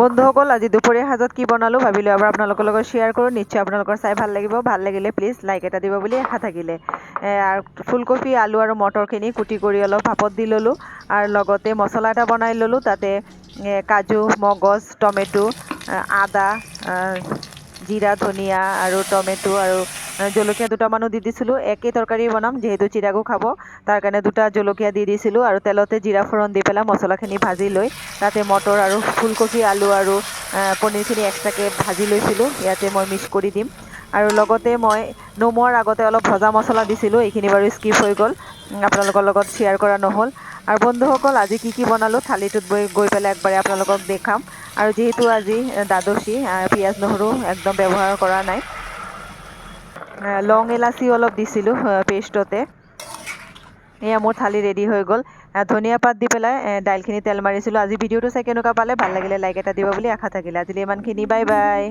বন্ধুসকল আজি দুপৰীয়া সাজত কি বনালোঁ ভাবিলোঁ এবাৰ আপোনালোকৰ লগত শ্বেয়াৰ কৰোঁ। নিশ্চয় আপোনালোকৰ চাই ভালো লাগিব। ভালো লাগিলে প্লিজ লাইক এটা দিব বুলি আশা থাকিলে। আৰু ফুলকবি, আলু আৰু মটৰখিনি কুটি কৰি অলপ ভাপত দি ল'লোঁ আৰু লগতে মছলা এটা বনাই ল'লোঁ। তাতে কাজু, মগজ, টমেটো আদা জিৰা, ধনিয়া আৰু টমেটো আৰু জলকীয়া দুটামানো দি দিছিলোঁ। একেই তৰকাৰী বনাম, যিহেতু চিৰাগো খাব। তাৰ কাৰণে দুটা জলকীয়া দি দিছিলোঁ আৰু তেলতে জিৰা ফোৰণ দি পেলাই মছলাখিনি ভাজি লৈ, তাতে মটৰ আৰু ফুলকবি, আলু আৰু পনীৰখিনি এক্সট্ৰাকৈ ভাজি লৈছিলোঁ। ইয়াতে মই মিক্স কৰি দিম। আৰু লগতে মই নমোৱাৰ আগতে অলপ ভজা মছলা দিছিলোঁ, এইখিনি বাৰু স্কিপ হৈ গ'ল। আপোনালোকৰ লগত শ্বেয়াৰ কৰা নহ'ল। আৰু বন্ধুসকল, আজি কি কি বনালোঁ থালিটোত গৈ গৈ পেলাই একবাৰে আপোনালোকক দেখাম। আৰু যিহেতু আজি দ্বাদশী পিঁয়াজ নহৰু একদম ব্যৱহাৰ কৰা নাই। লং ইলাচি অলপ দিছিলোঁ পেষ্টতে এয়া মোৰ থালি ৰেডি হৈ গ'ল। ধনিয়া পাত দি পেলাই দাইলখিনি তেল মাৰিছিলোঁ। আজি ভিডিঅ'টো চাই কেনেকুৱা পালে, ভালো লাগিলে লাইক এটা দিব বুলি আশা থাকিলে। আজিলৈ ইমানখিনি বাই বাই